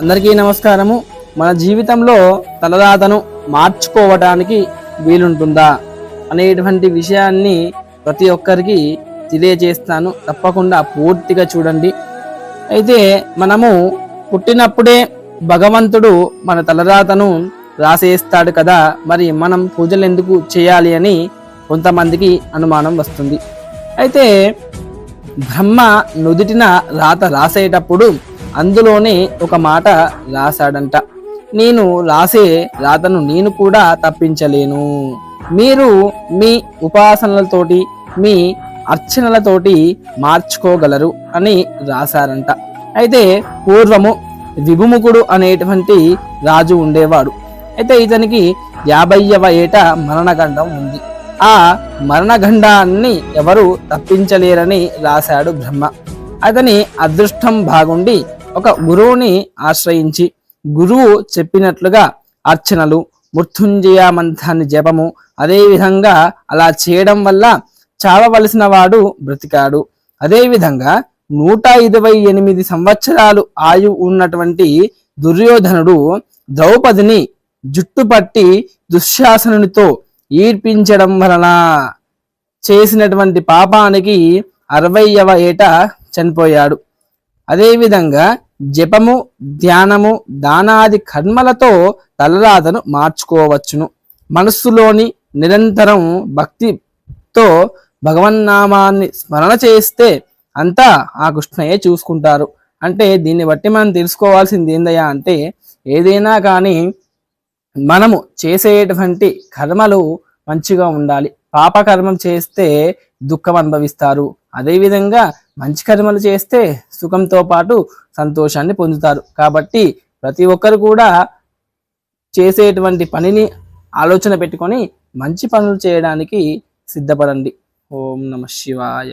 అందరికీ నమస్కారము. మన జీవితంలో తలరాతను మార్చుకోవటానికి వీలుంటుందా అనేటువంటి విషయాన్ని ప్రతి ఒక్కరికి తెలియజేస్తాను. తప్పకుండా పూర్తిగా చూడండి. అయితే మనము పుట్టినప్పుడే భగవంతుడు మన తలరాతను రాసేస్తాడు కదా. మరి మనం పూజలు ఎందుకు చేయాలి అని కొంతమందికి అనుమానం వస్తుంది. అయితే బ్రహ్మ నుదుటిన రాత రాసేటప్పుడు అందులోనే ఒక మాట రాశాడంట. నేను రాసే రాతను నేను కూడా తప్పించలేను. మీరు మీ ఉపాసనలతోటి మీ అర్చనలతోటి మార్చుకోగలరు అని రాశారంట. అయితే పూర్వము విభుముఖుడు అనేటువంటి రాజు ఉండేవాడు. అయితే ఇతనికి యాభైవ ఏట మరణగండం ఉంది. ఆ మరణగండాన్ని ఎవరు తప్పించలేరని రాశాడు బ్రహ్మ. అతని అదృష్టం బాగుండి ఒక గురువుని ఆశ్రయించి గురువు చెప్పినట్లుగా అర్చనలు మృత్యుంజయ మంత్రాన్ని జపము అదేవిధంగా అలా చేయడం వల్ల చావవలసిన వాడు బ్రతికాడు. అదేవిధంగా నూట ఇరవై ఎనిమిది సంవత్సరాలు ఆయు ఉన్నటువంటి దుర్యోధనుడు ద్రౌపదిని జుట్టుపట్టి దుశ్శాసనునితో ఈడ్పించడం వలన చేసినటువంటి పాపానికి అరవైవ ఏట చనిపోయాడు. అదేవిధంగా జపము ధ్యానము దానాది కర్మలతో తలరాతను మార్చుకోవచ్చును. మనస్సులోని నిరంతరం భక్తితో భగవన్నామాన్ని స్మరణ చేస్తే అంతా ఆ కృష్ణయే చూసుకుంటారు. అంటే దీన్ని బట్టి మనం తెలుసుకోవాల్సింది ఏందయ్యా అంటే ఏదైనా కానీ మనము చేసేటువంటి కర్మలు మంచిగా ఉండాలి. పాపకర్మం చేస్తే దుఃఖం అనుభవిస్తారు. అదేవిధంగా మంచి కర్మలు చేస్తే సుఖంతో పాటు సంతోషాన్ని పొందుతారు. కాబట్టి ప్రతి ఒక్కరు కూడా చేసేటువంటి పనిని ఆలోచన పెట్టుకొని మంచి పనులు చేయడానికి సిద్ధపడండి. ఓం నమ శివాయ.